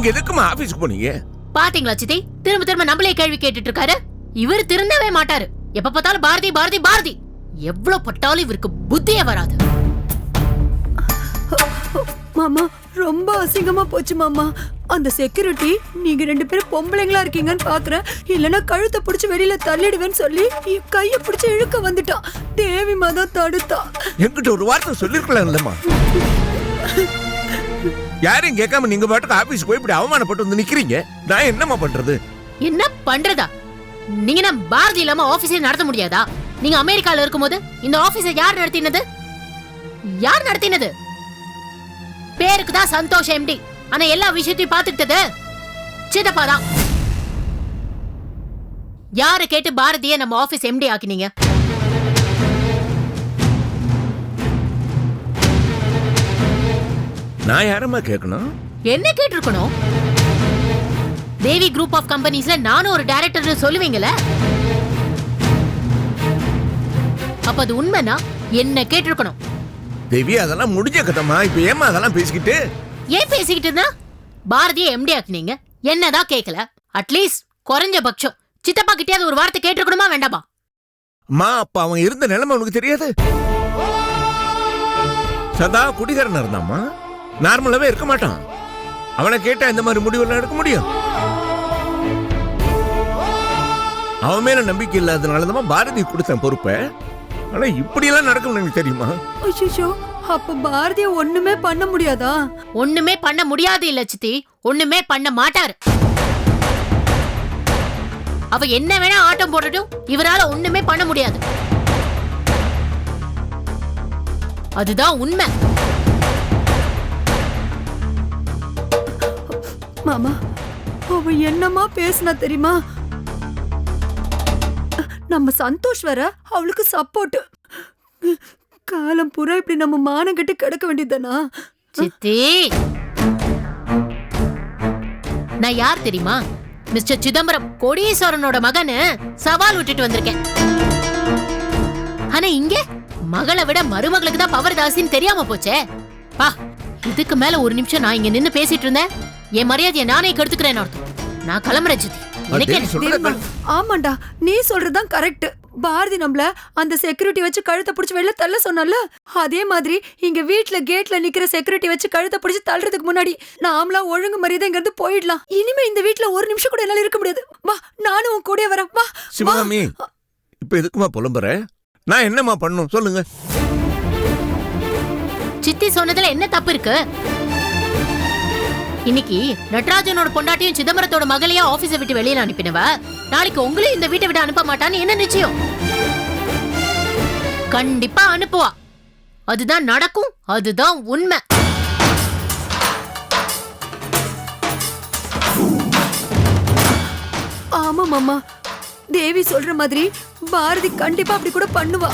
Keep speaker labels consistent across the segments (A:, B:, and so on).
A: நீங்க எதுக்குமா ஆபீஸ்க்கு போனீங்க?
B: பாத்தீங்களா சித்தி? திரும்ப திரும்ப நம்மளே கேள்வி கேட்டுட்டு இருக்காரு இவர் திருந்தவே மாட்டாரு. எப்ப பார்த்தாலும் பாரதி பாரதி பாரதி. எவ்வளவு பட்டாலும் இவருக்கு புத்தியே வராது.
C: மாமா ரொம்ப அசிங்கமா போச்சு மாமா. அந்த செக்யூரிட்டி நீங்க ரெண்டு பேரும் பொம்பளைங்களா இருக்கீங்கன்னு பாக்குறேன். இல்லனா கழுத்தை பிடிச்சு வெளியில தள்ளிடுவேன்னு சொல்லி கைய பிடிச்சு இழுக்க வந்துட்டான் தேவி மதம் தடுத்தா.
A: என்கிட்ட ஒரு வார்த்தை சொல்லிருக்கலாம் இல்லம்மா யாரையும் கேட்காம நீங்க பாட்டுக்கு ஆபீஸ் போய் இப்படி அவமானப்பட்டு வந்து நிக்கிறீங்க? நான் என்னமா பண்றது?
B: என்ன பண்றதா? நீங்க என்ன பாரதி இல்லாம ஆபீஸே நடத்த முடியாதா? நீங்க அமெரிக்கால இருக்கும்போது இந்த ஆபீஸை யார் நடத்தினது? யார் நடத்தினது? பேருக்கு தான் சந்தோஷ் எம்டி ஆனா எல்லா விஷயத்தையும் பாத்துக்கிட்டது சிதப்பா தான். யாரை கேட்டு பாரதியை நம்ம ஆபீஸ் எம்டி ஆக்கினீங்க?
A: நான் யாரம்மா கேட்கணும்?
B: என்ன கேட்டிருக்கணும்? தேவி குரூப் ஆஃப் கம்பெனிஸ்ல நானும் ஒரு டைரக்டர் சொல்லுவீங்கல்ல அப்ப அது உண்மைனா என்ன கேட்டிருக்கணும்?
A: தேவி அதெல்லாம் முடிஞ்ச கதமா இப்ப ஏமா அதெல்லாம் பேசிக்கிட்டு?
B: ஏன் பேசிக்கிட்டு இருந்தா பாரதிய எம்டி ஆக்குனீங்க. என்னதான் கேட்கல அட்லீஸ்ட் குறைஞ்ச பட்சம் சித்தப்பா கிட்டயாவது ஒரு வார்த்தை கேட்டிருக்கணுமா வேண்டாமா?
A: அம்மா அப்ப அவன் இருந்த நிலைமை உனக்கு தெரியாது? சதா குடிகாரனா இருந்தாம்மா? நார்மலாவே இருக்க மாட்டான். அவனை கேட்டா இந்த மாதிரி முடிவெல்லாம் எடுக்க முடியும்? அவன் மேல நம்பிக்கை இல்லாதனாலதான் பாரதி கொடுத்தேன் பொறுப்பை. ஆனா இப்படியெல்லாம் நடக்கும்னு எனக்கு தெரியுமா?
C: ஐயோ அப்ப பாரதிய ஒண்ணுமே பண்ண முடியாதா?
B: ஒண்ணுமே பண்ண முடியாது இல்ல சித்தி. ஒண்ணுமே பண்ண மாட்டாரு. அவ என்ன வேணா ஆட்டம் போடட்டும் இவரால ஒண்ணுமே பண்ண முடியாது. அதுதான் உண்மை.
C: மாமா அவ என்னமா பேசினா தெரியுமா? நம்ம சந்தோஷ் வர அவளுக்கு சப்போர்ட் காலம் பூரா இப்படி நம்ம மானம் கட்டி கிடக்க வேண்டியதுதானா?
B: சித்தி. நான் யார் தெரியுமா? மிஸ்டர் சிதம்பரம் கோடீஸ்வரனோட மகனு சவால் விட்டுட்டு வந்திருக்கேன். ஆனா இங்க மகளை விட மருமகளுக்கு தான் பவர் தாசின்னு தெரியாம போச்சே. பா இதுக்கு மேல ஒரு நிமிஷம் நான் இங்க நின்னு பேசிட்டு இருந்தேன். என் மரியாதையை நானே கெடுத்துக்கிறேன் அர்த்தம். நான் கிளம்புறேன் சித்தி. எனக்கு?
C: ஆமாண்டா நீ சொல்றதுதான் கரெக்ட் பாரதி நம்மள அந்த செக்யூரிட்டி வச்சு கழுத்தை பிடிச்சு வெளில தள்ள சொன்னல அதே மாதிரி இங்க வீட்ல கேட்ல நிக்கிற செக்யூரிட்டி வச்சு கழுத்தை பிடிச்சு தள்ளுறதுக்கு முன்னாடி நாமளாம் ஒழுங்கு மரியாதை இங்க இருந்து போயிடலாம். இனிமே இந்த வீட்ல ஒரு நிமிஷம் கூட என்னால இருக்க முடியாது. வா நானும் உன் கூடயே வரேன். வா.
A: சிவகாமி இப்ப எதுக்குமா புலம்புற? நான் என்னம்மா பண்ணும்? சொல்லுங்க.
B: சித்தி சொன்னதுல என்ன தப்பு இருக்கு? இன்னைக்கு நடராஜனோட பொண்டாட்டியும் சிதம்பரத்தோட மகளையும் ஆபீஸை விட்டு வெளியில அனுப்பினவ? நாளைக்கு உங்களையும் இந்த வீட்டை விட்டு அனுப்ப மாட்டான்னு என்ன நிச்சயம்? கண்டிப்பா அனுப்புவா. அதுதான் நடக்கும் அதுதான் உண்மை.
C: ஆமா மாமா. தேவி சொல்ற மாதிரி பாரதி கண்டிப்பா அப்படி கூட பண்ணுவா.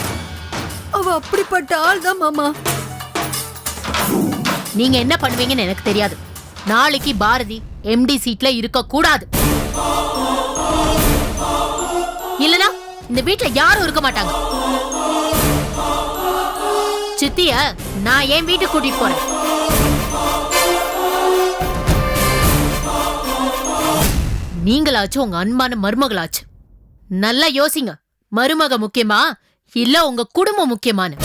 C: அவ அப்படிப்பட்ட ஆள் தான் மாமா.
B: நீங்க என்ன பண்ணுவீங்கன்னு எனக்கு தெரியாது. நாளைக்கு பாரதி எம்டி சீட்ல இருக்க கூடாது. இல்லனா இந்த வீட்ல யாரும் இருக்க மாட்டாங்க. சித்திய நான் என் வீட்டுக்கு கூட்டிட்டு போறேன். நீங்களாச்சும் உங்க அன்பான மருமகளாச்சு. நல்லா யோசிங்க. மருமக முக்கியமா? இல்ல உங்க குடும்பம் முக்கியமானு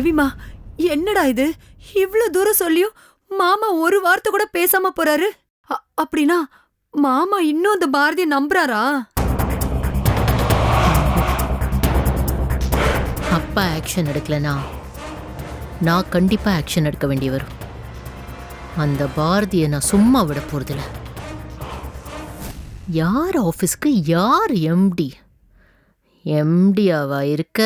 C: தேவிமா என்னடா இது? இவ்ளோ தூரம் சொல்லியும் மாமா ஒரு வார்த்தை கூட பேசாம போறாரு. அப்படின்னா மாமா இன்னும் அந்த பாரதிய நம்புறாரா?
B: அப்பா ஆக்ஷன் எடுக்கலனா நான் கண்டிப்பா ஆக்ஷன் எடுக்க வேண்டி வரும். அந்த பாரதியை நான் சும்மா விட போறதில்ல. யார் ஆஃபீஸ்க்கு யார் எம்டி எம்டியாவா இருக்க?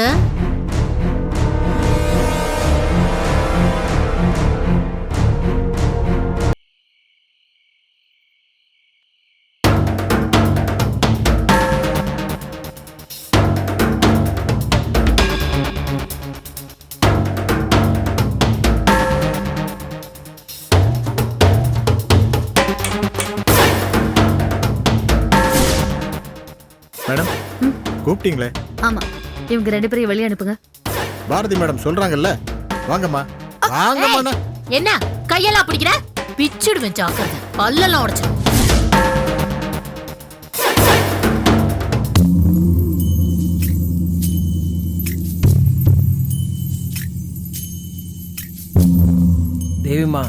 D: கூப்பிட்டீங்களே?
B: ஆமா இவங்க ரெண்டு பேரையும் வெளியே அனுப்புங்க.
D: பாரதி மேடம் சொல்றாங்கல்ல? வாங்கம்மா. வாங்கம்மா
B: என்ன? கையெல்லாம் பிடிக்கிற? பிச்சுடுவேன் ஜாக்கிரதை. பல்லெல்லாம் உடைச்சு
E: தேவிமா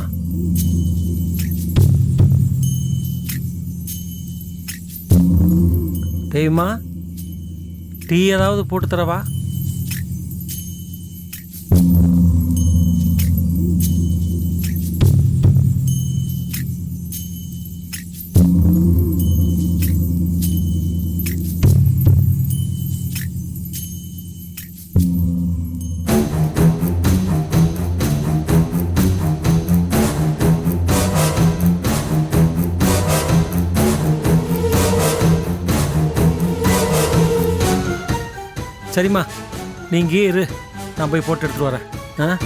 E: தேவிமா டீ ஏதாவது போட்டு தரவா? சரிம்மா நீ இங்கேயே இரு. நான் போய் போட்டு எடுத்துகிட்டு வரேன். ஆ?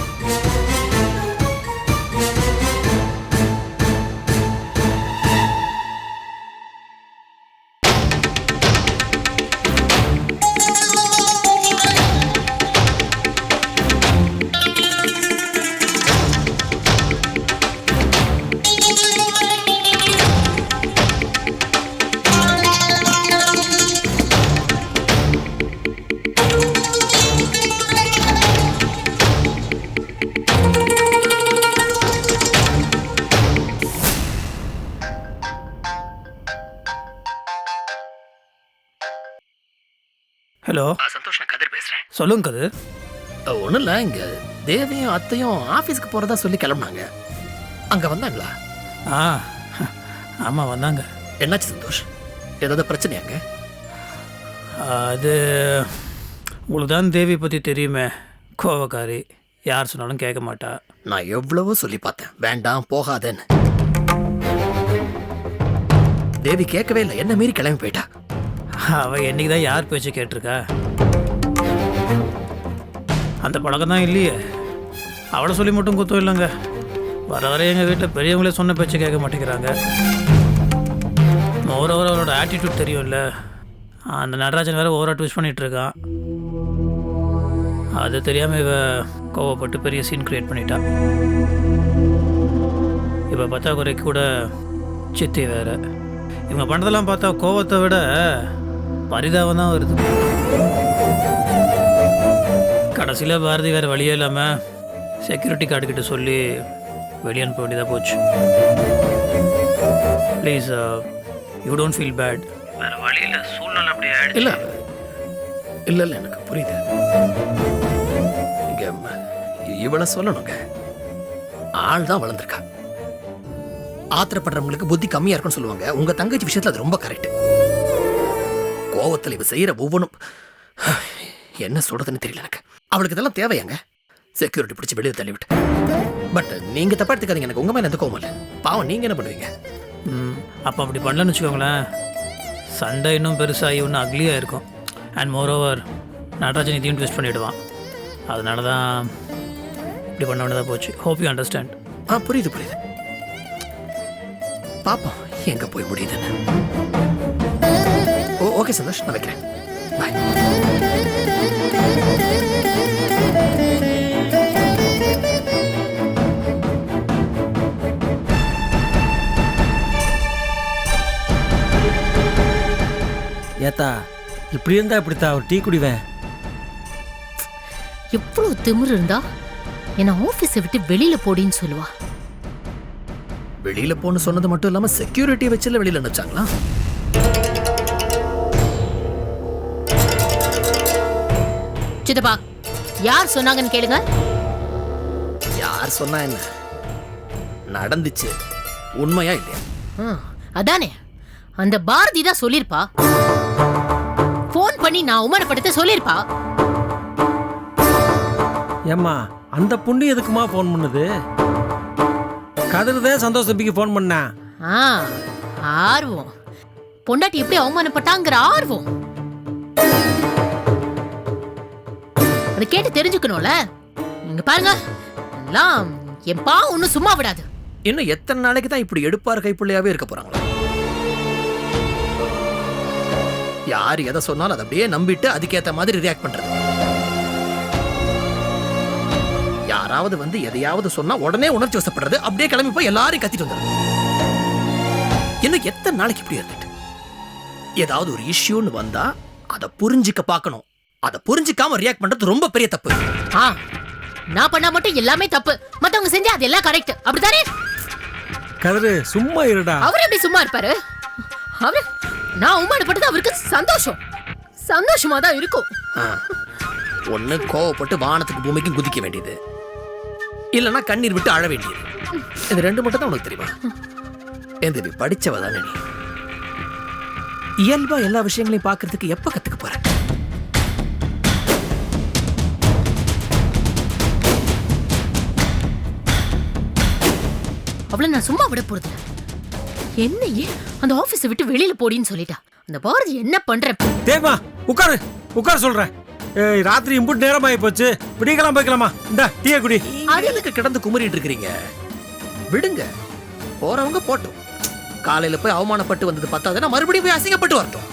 F: சொல்லுங்க கது
G: ஒன்றும் இல்லை இங்க தேவியும் அத்தையும் ஆஃபீஸ்க்கு போறதா சொல்லி கிளம்புனாங்க. அங்க வந்தாங்களா?
F: ஆ ஆமாம் வந்தாங்க.
G: என்னாச்சு சந்தோஷ்? ஏதாவது பிரச்சனையாங்க?
F: அது உங்களுக்கு தான் தேவி பற்றி தெரியுமே கோவக்காரி. யார் சொன்னாலும் கேட்க மாட்டா.
G: நான் எவ்வளவோ சொல்லி பார்த்தேன். வேண்டாம் போகாதேன்னு. தேவி கேட்கவே இல்லை. என்ன மீறி கிளம்பி போயிட்டா?
F: அவள் என்னைக்கு தான் யார் பேச்சு கேட்டிருக்கா? அந்த பழக்கம் தான் இல்லையே. அவளை சொல்லி மட்டும் குத்தம் இல்லைங்க. வர வர எங்கள் வீட்டில் பெரியவங்களே சொன்ன பேச்சு கேட்க மாட்டேங்கிறாங்க. ஓவர் அவரோட ஆட்டிடியூட் தெரியும்ல. அந்த நடராஜன் வேறு ஓவராக ட்விஸ்ட் பண்ணிகிட்ருக்கான் அது தெரியாமல் இவ கோவப்பட்டு பெரிய சீன் க்ரியேட் பண்ணிட்டா. இப்போ பத்தாக்குறைக்கு கூட சித்தி வேறு. இவங்க பண்ணுறதெல்லாம் பார்த்தா கோவத்தை விட பரிதாபம் தான் வருது. கடைசியில் பாரதி வேறு வழியே இல்லாமல் செக்யூரிட்டி கார்டு கிட்ட சொல்லி வெளியே அனுப்ப வேண்டியதாக போச்சு. Please you don't feel bad வேறு வழியில் சூழ்நிலை அப்படி
G: இல்ல இல்ல இல்ல எனக்கு புரியுது. இங்க இவளை சொல்லணுங்க. ஆள் தான் வளர்ந்துருக்கா. ஆத்திரப்படுறவங்களுக்கு புத்தி கம்மியா இருக்குன்னு சொல்லுவாங்க. உங்க தங்கச்சி விஷயத்துல அது ரொம்ப கரெக்ட் கோவத்துல இவ செய்யற ஒவ்வொன்றும் என்ன சொல்றதுன்னு தெரியல எனக்கு. அவளுக்கு இதெல்லாம் தேவையாங்க? செக்யூரிட்டி பிடிச்சி வெளியே தள்ளிவிட்டு. பட் நீங்க தப்பா எடுத்துக்காதீங்க. எனக்கு உங்க மேல எந்த கோவம் இல்லை. பாவம் நீங்க என்ன பண்ணுவீங்க?
F: ம் அப்போ அப்படி பண்ணலன்னு வச்சுக்கோங்களேன். சண்டை இன்னும் பெருசாகி இன்னும் அக்லியாக இருக்கும் அண்ட் மோரோவர் நடராஜன் இதையும் ட்விஸ்ட் பண்ணிவிடுவான் அதனால தான் இப்படி பண்ண வேண்டியதாக போச்சு. ஹோப் யூ அண்டர்ஸ்டாண்ட்
G: ஆ புரியுது புரியுது. பாப்போம் எங்க போய் முடியுதுன்னு. ஓ ஓகே சந்தோஷ் நான் வைக்கிறேன். பாய்
E: ஏத்தா இப்படி இருந்தா இப்படித்தா ஒரு டீ குடிவேன்.
B: எவ்வளவு திமிரு இருந்தா என்ன ஆபீஸை விட்டு வெளியில போடின்னு சொல்லுவா.
G: வெளியில போன்னு சொன்னது மட்டும் இல்லாம செக்யூரிட்டி வச்சுல வெளியில அனுப்பிச்சாங்களா
B: சித்தப்பா யார் சொன்னாங்கன்னு கேளுங்க.
G: யார் சொன்னா என்ன? நடந்துச்சு. உண்மையா இல்லையா?
B: ஆ, அதானே. அந்த பாரதி தான் சொல்லிருப்பா ஃபோன் பண்ணி நான் அவமானப்படுத்த சொல்லிருப்பா
E: ஏம்மா அந்த பொண்ணு எதுக்குமா ஃபோன் பண்ணுது? கதிர் தான் சந்தோஷ் தம்பிக்கு ஃபோன் பண்ணா.
B: ஆ ஆர்வம். பொண்டாட்டி எப்படி அவமானப்பட்டாங்கிற ஆர்வம். அதை கேட்டு தெரிஞ்சுக்கணும்ல? இங்க பாருங்க எல்லாம் என் பா ஒன்னும் சும்மா விடாது.
G: இன்னும் எத்தனை நாளைக்கு தான் இப்படி எடுப்பார் கைப்புள்ளையாவே இருக்க போறாங்களா? யார் எதை சொன்னாலும் அதை அப்படியே நம்பிட்டு அதுக்கேத்த மாதிரி ரியாக்ட் பண்றது. யாராவது வந்து எதையாவது சொன்னா உடனே உணர்ச்சி வசப்படுறது அப்படியே கிளம்பி போய் எல்லாரையும் கத்திட்டு வந்துடுறது இன்னும் எத்தனை நாளைக்கு இப்படி இருந்துட்டு? ஏதாவது ஒரு இஷ்யூன்னு வந்தா அதை புரிஞ்சுக்க பார்க்கணும். அதை புரிஞ்சுக்காம ரியாக்ட் பண்றது ரொம்ப பெரிய தப்பு.
B: ஆ. நான் பண்ணா மட்டும் எல்லாமே தப்பு. மத்தவங்க செஞ்சா அது எல்லாம் கரெக்ட் அப்படிதானே
E: கதிரு சும்மா இருடா.
B: அவர் எப்படி சும்மா இருப்பாரு? அவரு நான் அவமானப்பட்டது அவருக்கு சந்தோஷம். சந்தோஷமா தான் இருக்கும்.
G: ஒண்ணு கோவப்பட்டு வானத்துக்கு பூமிக்கும் குதிக்க வேண்டியது. இல்லைன்னா கண்ணீர் விட்டு அழ வேண்டியது. இது ரெண்டு மட்டும் தான் உனக்கு தெரியுமா? என் தேவி படிச்சவ தானே நீ? இயல்பா எல்லா விஷயங்களையும் பார்க்கிறதுக்கு எப்ப கத்துக்க போற?
B: அவளை நான் சும்மா விட போறது என்னையே? அந்த ஆபீஸை விட்டு வெளியில போடின்னு சொல்லிட்டா. அந்த பாரதி என்ன பண்ற?
E: தேமா உட்காரு உட்கார் சொல்றேன். ஏய் ராத்திரி இம்புட்டு நேரம் ஆகி போச்சு விடிக்கலாம் போய்க்கலாமா? இந்த டீயை குடி.
G: அது எதுக்கு கிடந்து குமரிட்டு இருக்கிறீங்க? விடுங்க. போறவங்க போட்டும். காலையில போய் அவமானப்பட்டு வந்தது பத்தாதுன்னா மறுபடியும் போய் அசிங்கப்பட்டு வரட்டும்.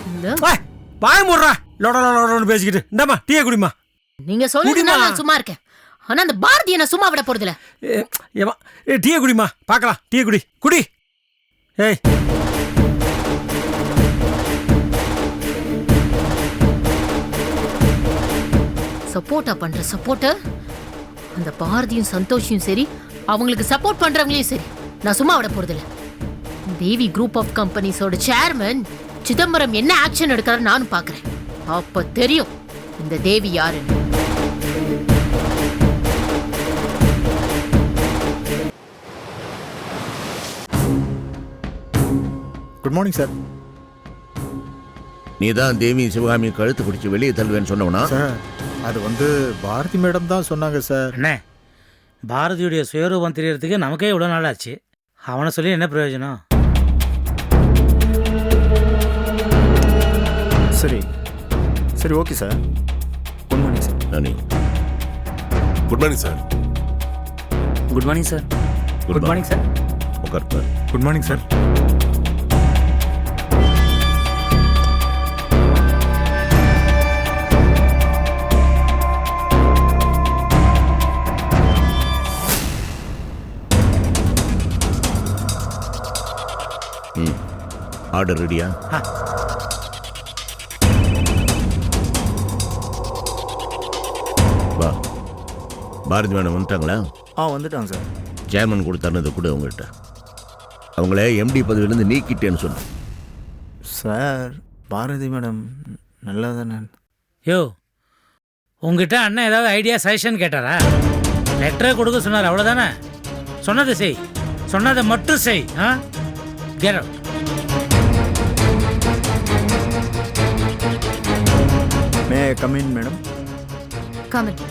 E: வாய முடுறா. லொட லொட லொடன்னு பேசிக்கிட்டு. இந்தாம்மா டீயை குடிமா
B: நீங்க சொல்லுங்க. நான் சும்மா இருக்கேன். ஆனா அந்த பாரதியை நான் சும்மா விட போறதில்ல.
E: ஏ, ஏம்மா ஏ டீயை குடிமா பார்க்கலாம் டீயை குடி. குடி. ஏய்.
B: சப்போர்ட்டா பண்ற சப்போர்ட்டர் அந்த பாரதியும் சந்தோஷியும் சரி அவங்களுக்கு சப்போர்ட் பண்றவங்களையும் சரி. நான் சும்மா விட போறதில்ல. தேவி குரூப் ஆஃப் கம்பெனிஸோட சேர்மன் சிதம்பரம் என்ன ஆக்ஷன் எடுக்கிறாரு நானும் பாக்குறேன். அப்ப தெரியும் இந்த தேவி யாருன்னு.
D: குட் மார்னிங் சார்
A: நீ தான் தேவி சிவகாமி கழுத்து பிடிச்சி வெளியே தள்ளுவேன்னு சொன்னவனா?
D: சார் அது வந்து பாரதி மேடம் தான் சொன்னாங்க சார்
H: அண்ணே பாரதியுடைய சுயரூபம் தெரியறதுக்கு நமக்கே இவ்வளோ நாள் ஆச்சு அவனை சொல்லி என்ன பிரயோஜனம்?
I: சரி. சரி okay sir good morning sir
A: Nani
J: good morning sir
I: good morning sir good morning sir
A: உட்கார்.
I: குட் மார்னிங் சார்
A: ஆர்டர் ரெடியா?
H: ஆ.
A: வா. பாரதி மேடம் வந்துட்டாங்களா?
I: ஆ வந்துட்டாங்க சார்.
A: சேர்மன் கொடுத்தாருன்னு கூட அவங்ககிட்ட அவங்கள எம்டி பதவியிலேருந்து நீக்கிட்டேன்னு சொன்னேன்.
I: சார் பாரதி மேடம் நல்லா தானே
H: யோ உங்ககிட்ட அண்ணன் ஏதாவது ஐடியா சஜஷன் கேட்டாரா? லெட்டரே கொடுக்க சொன்னார் அவ்வளோதானே சொன்னதை செய். சொன்னதை மட்டும் செய் ஆ? Get out
I: may come in madam
C: comment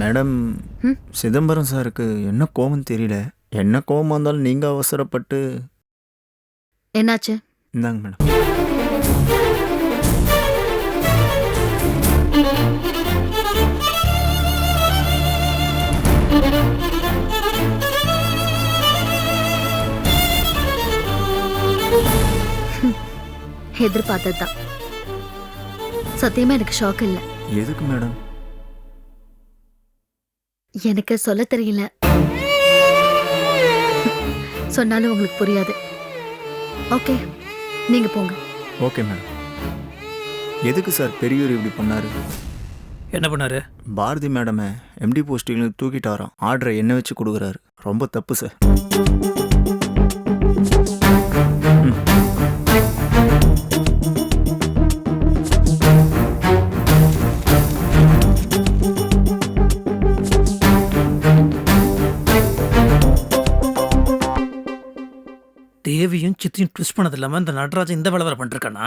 I: madam? Chidambaram சாருக்கு என்ன கோவம் தெரியல? என்ன கோவமாக இருந்தாலும் நீங்கள் அவசரப்பட்டு
C: என்னாச்சு?
I: இந்தாங்க மேடம்
C: எதிர்பார்த்தது தான் சத்தியமா எனக்கு ஷாக் இல்ல.
I: எதுக்கு மேடம்
C: எனக்கு சொல்ல தெரியல. சொன்னாலும் உங்களுக்கு புரியாது. ஓகே நீங்க போங்க.
I: ஓகே மேடம் எதுக்கு சார் பெரியவர் இப்படி பண்ணாரு?
F: என்ன பண்ணாரு?
I: பாரதி மேடமை எம்டி போஸ்டிங்லேருந்து தூக்கிட்டாராம். ஆர்டரை என்ன வச்சு கொடுக்குறாரு. ரொம்ப தப்பு சார்
F: விஷயத்தையும் ட்விஸ்ட் பண்ணது இல்லாமல் இந்த நடராஜன் இந்த வேலை வேறு பண்ணிருக்கானா?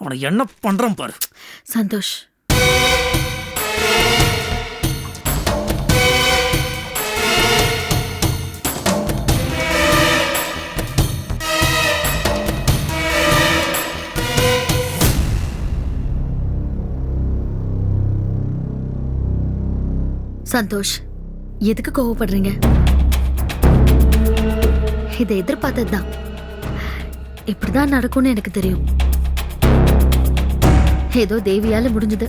F: அவனை என்ன பண்றான் பாரு.
C: சந்தோஷ். சந்தோஷ் எதுக்கு கோவப்படுறீங்க? இதை எதிர்பார்த்தது தான் இப்படிதான் நடக்கும்னு எனக்கு தெரியும். ஏதோ தேவியால முடிஞ்சது.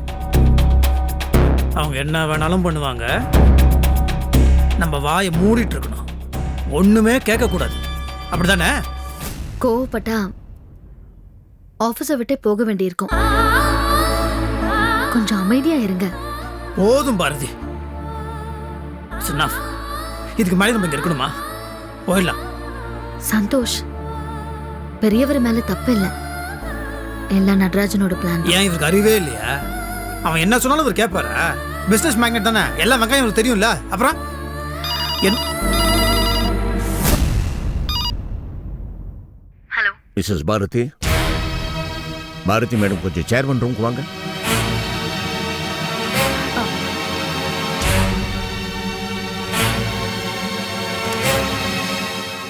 F: அவங்க என்ன வேணாலும் பண்ணுவாங்க. நம்ம வாயை மூடிட்டு இருக்கணும். ஒண்ணுமே கேட்கக்கூடாது. அப்படிதானே?
C: கோவப்பட்டா ஆபீஸை விட்டே போக வேண்டியிருக்கும். கொஞ்சம் அமைதியா இருங்க.
F: போதும் பாரதி. Enough. இதுக்கு மேலே நம்ம இங்க இருக்கணுமா? போயிடலாம்.
C: சந்தோஷ். பெரியவர் மேல தப்பு இல்ல எல்லாம் நடராஜனோட பிளான்
F: ஏன் இவருக்கு அறிவே இல்லையா? அவன் என்ன சொன்னாலும் இவர் கேட்பாரா பிசினஸ் மேக்னெட் தானே? எல்லா வெங்காயம் இவருக்கு தெரியும்ல? அப்புறம்? என்
A: மிஸ்ஸஸ் பாரதி பாரதி மேடம் கொஞ்சம் சேர்மன் ரூமுக்கு வாங்க.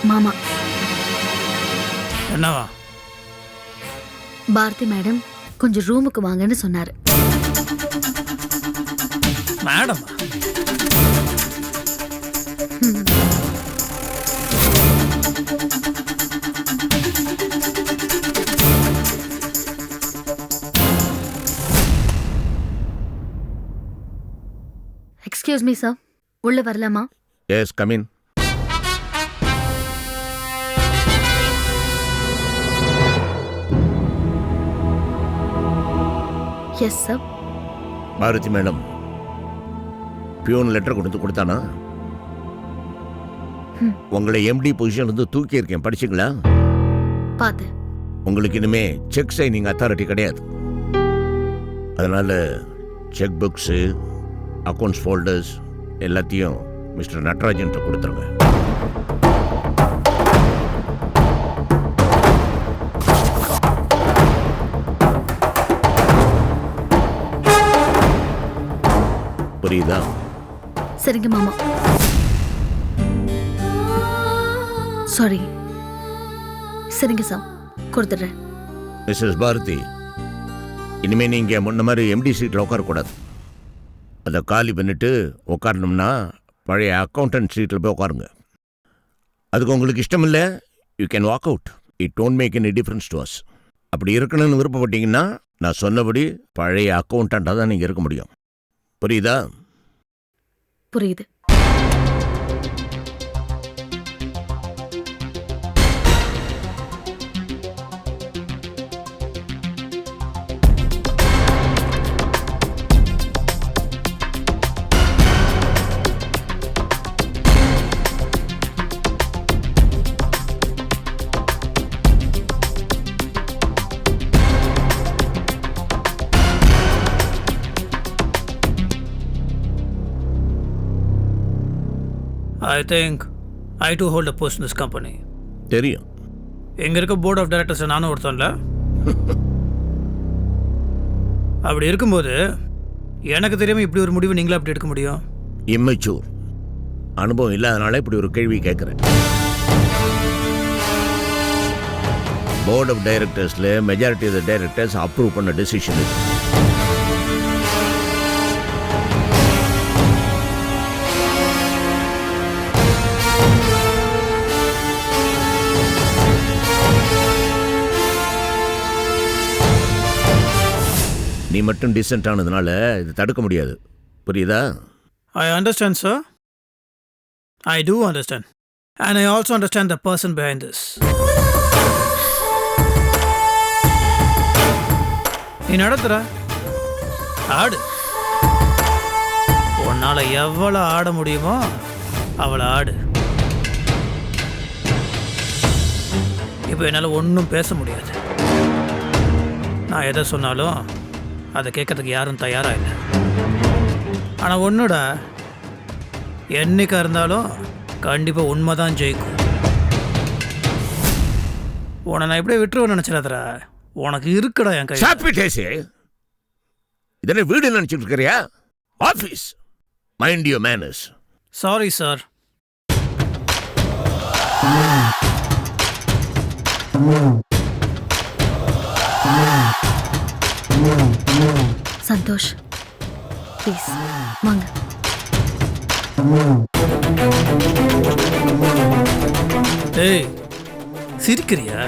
C: மாமா
F: என்னவா?
C: பாரதி மேடம் கொஞ்சம் ரூமுக்கு வாங்கன்னு சொன்னாரு.
F: மேடம்?
C: எக்ஸ்கியூஸ் மீ சார் உள்ள வரலாமா?
A: Yes come in
C: yes sir
A: Bharathi madam peon letter கொடுத்து கொடுத்தானா? உங்களை எம்டி பொசிஷன்லேருந்து தூக்கி இருக்கேன் படிச்சிங்களா?
C: பார்த்தேன்
A: உங்களுக்கு இனிமே செக் சைனிங் அத்தாரிட்டி கிடையாது. அதனால செக் புக்ஸு அக்கௌண்ட்ஸ் ஃபோல்டர்ஸ் எல்லாத்தையும் மிஸ்டர் நட்ராஜன்ட்ட கொடுத்துருங்க.
C: சரிங்க மாமா. சாரி சரிங்க சார் கொடுத்துட்றேன்.
A: மிஸ்ஸஸ் பாரதி இனிமே நீங்க முன்ன மாதிரி எம்டி சீட்டில் உட்காரக்கூடாது அதை காலி பண்ணிட்டு உட்காரணும்னா பழைய அக்கௌண்டன்ட் சீட்டில் போய் உட்காருங்க. அதுக்கு உங்களுக்கு இஷ்டம் இல்லை you can walk out it don't make any difference to us அப்படி இருக்கணும்னு விருப்பப்பட்டீங்கன்னா நான் சொன்னபடி பழைய அக்கௌண்டண்ட்டாக தான் நீங்கள் இருக்க முடியும். புரியுதா?
C: புரியுது.
F: I think I do hold a post in this company
A: தெரியும்.
F: எங்க இருக்க போர்ட் ஆஃப் டைரக்டர்ஸ் நானும் ஒருத்தன்ல. அப்படி இருக்கும்போது எனக்கு தெரியாம இப்படி ஒரு முடிவு நீங்களா அப்படி எடுக்க முடியும்?
A: இம்மெச்சூர் அனுபவம் இல்லாதனால இப்படி ஒரு கேள்வி கேட்குறேன். Board of டைரக்டர்ஸில் majority of the directors approve பண்ண டெசிஷன் இது. நீ மட்டும் டிசென்ட் ஆனதுனால இது தடுக்க முடியாது. புரியுதா?
F: I understand sir I too understand and I also understand the person behind this நீ நடத்துற? ஆடு. உன்னால் எவ்வளோ ஆட முடியுமோ அவளை ஆடு. இப்போ என்னால் ஒன்றும் பேச முடியாது. நான் எதை சொன்னாலும் அதை கேட்கறதுக்கு யாரும் தயாராக இல்லை. ஆனால் ஒன்றுடா என்னைக்கா இருந்தாலும் கண்டிப்பாக உண்மை தான் ஜெயிக்கும். உன்னை நான் எப்படியே விட்டுருவேன் நினச்சிடாதரா உனக்கு இருக்குடா என் கை
A: சாப்பிட்டேசே இதனை வீடு நினைச்சிட்டு இருக்கிறியா? Office mind you manners
F: sorry sir
C: Santhosh. Please வாங்க.
F: ஏய் சிரிக்கிறியா?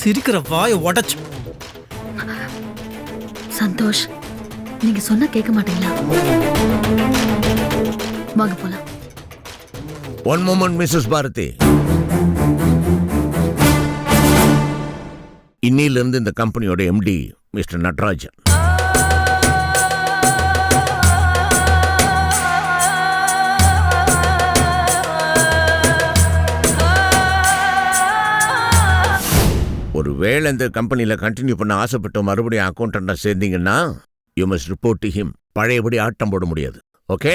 F: சிரிக்கிற வாயை உடச்சு.
C: சந்தோஷ் நீங்க சொன்னா கேட்க மாட்டீங்களா? வாங்க போலாம்.
A: ஒன் மூமெண்ட் மிஸ்ஸஸ் பாரதி இன்னிலிருந்து இந்த கம்பெனியோட எம்டி மிஸ்டர் நட்ராஜன். ஒரு வேளை இந்த கம்பெனியில் கண்டினியூ பண்ண ஆசைப்பட்டு மறுபடியும் அக்கௌண்டண்டாக சேர்ந்தீங்கன்னா you must report to him பழையபடி ஆட்டம் போட முடியாது. ஓகே